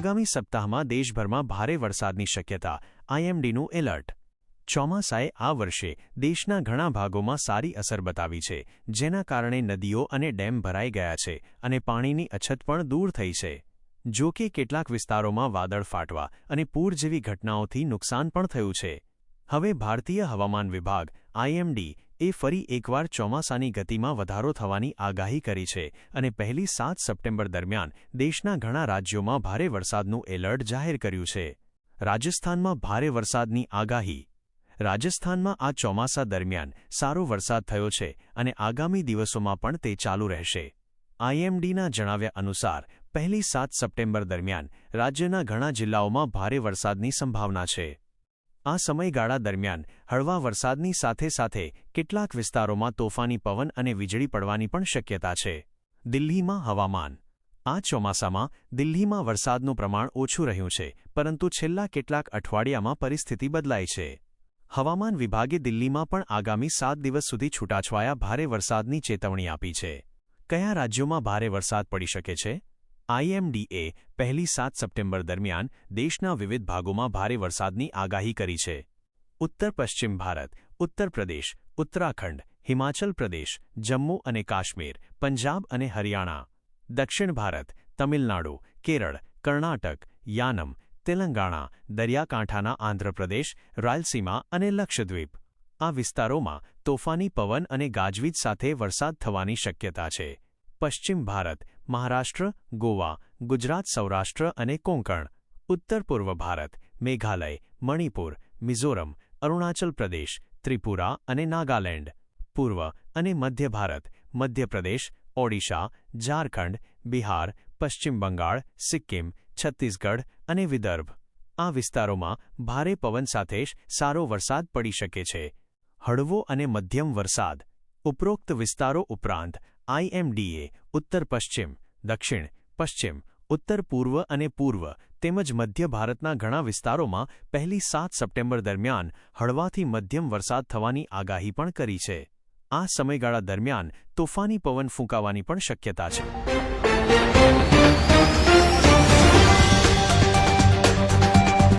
આગામી સપ્તાહમાં દેશભરમાં ભારે વરસાદની શક્યતા, આઈએમડીનું એલર્ટ. ચોમાસાએ આ વર્ષે દેશના ઘણા ભાગોમાં સારી અસર બતાવી છે, જેના કારણે નદીઓ અને ડેમ ભરાઈ ગયા છે અને પાણીની અછત પણ દૂર થઈ છે. જો કે કેટલાક વિસ્તારોમાં વાદળ ફાટવા અને પૂર જેવી ઘટનાઓથી નુકસાન પણ થયું છે. હવે ભારતીય હવામાન વિભાગ, આઈએમડી એ ફરી એકવાર ચોમાસાની ગતિમાં વધારો થવાની આગાહી કરી છે અને પહેલી સાત સપ્ટેમ્બર દરમિયાન દેશના ઘણા રાજ્યોમાં ભારે વરસાદનું એલર્ટ જાહેર કર્યું છે. રાજસ્થાનમાં ભારે વરસાદની આગાહી. રાજસ્થાનમાં આ ચોમાસા દરમિયાન સારો વરસાદ થયો છે અને આગામી દિવસોમાં પણ તે ચાલુ રહેશે. આઈએમડીના જણાવ્યા અનુસાર, પહેલી સાત સપ્ટેમ્બર દરમિયાન રાજ્યના ઘણા જિલ્લાઓમાં ભારે વરસાદની સંભાવના છે. આ સમયગાળા દરમિયાન હળવા વરસાદની સાથે સાથે કેટલાક વિસ્તારોમાં તોફાની પવન અને વીજળી પડવાની પણ શક્યતા છે. દિલ્હીમાં હવામાન. આ ચોમાસામાં દિલ્હીમાં વરસાદનું પ્રમાણ ઓછું રહ્યું છે, પરંતુ છેલ્લા કેટલાક અઠવાડિયામાં પરિસ્થિતિ બદલાઈ છે. હવામાન વિભાગે દિલ્હીમાં પણ આગામી સાત દિવસ સુધી છૂટાછવાયા ભારે વરસાદની ચેતવણી આપી છે. કયા રાજ્યોમાં ભારે વરસાદ પડી શકે છે? આઈએમડીએ પહેલી સાત સપ્ટેમ્બર દરમિયાન દેશના વિવિધ ભાગોમાં ભારે વરસાદની આગાહી કરી છે. ઉત્તર પશ્ચિમ ભારત, ઉત્તર પ્રદેશ, ઉત્તરાખંડ, હિમાચલ પ્રદેશ, જમ્મુ અને કાશ્મીર, પંજાબ અને હરિયાણા, દક્ષિણ ભારત, તમિલનાડુ, કેરળ, કર્ણાટક, યાનમ, તેલંગાણા, દરિયાકાંઠાના આંધ્રપ્રદેશ, રાયલસીમા અને લક્ષદ્વીપ. આ વિસ્તારોમાં તોફાની પવન અને ગાજવીજ સાથે વરસાદ થવાની શક્યતા છે. પશ્ચિમ ભારત મહારાષ્ટ્ર, ગોવા, ગુજરાત, સૌરાષ્ટ્ર અને કોંકણ, ઉત્તર પૂર્વ ભારત, મેઘાલય, મણિપુર, મિઝોરમ, અરુણાચલ પ્રદેશ, ત્રિપુરા અને નાગાલેન્ડ, પૂર્વ અને મધ્ય ભારત, મધ્યપ્રદેશ, ઓડિશા, ઝારખંડ, બિહાર, પશ્ચિમ બંગાળ, સિક્કિમ, છત્તીસગઢ અને વિદર્ભ. આ વિસ્તારોમાં ભારે પવન સાથે જ સારો વરસાદ પડી શકે છે. હળવો અને મધ્યમ વરસાદ. ઉપરોક્ત વિસ્તારો ઉપરાંત આઈએમડીએ ઉત્તર પશ્ચિમ, દક્ષિણ, પશ્ચિમ, ઉત્તર પૂર્વ અને પૂર્વ તેમજ મધ્ય ભારતના ઘણા વિસ્તારોમાં પહેલી સાત સપ્ટેમ્બર દરમિયાન હળવાથી મધ્યમ વરસાદ થવાની આગાહી પણ કરી છે. આ સમયગાળા દરમિયાન તોફાની પવન ફૂંકાવાની પણ શક્યતા છે.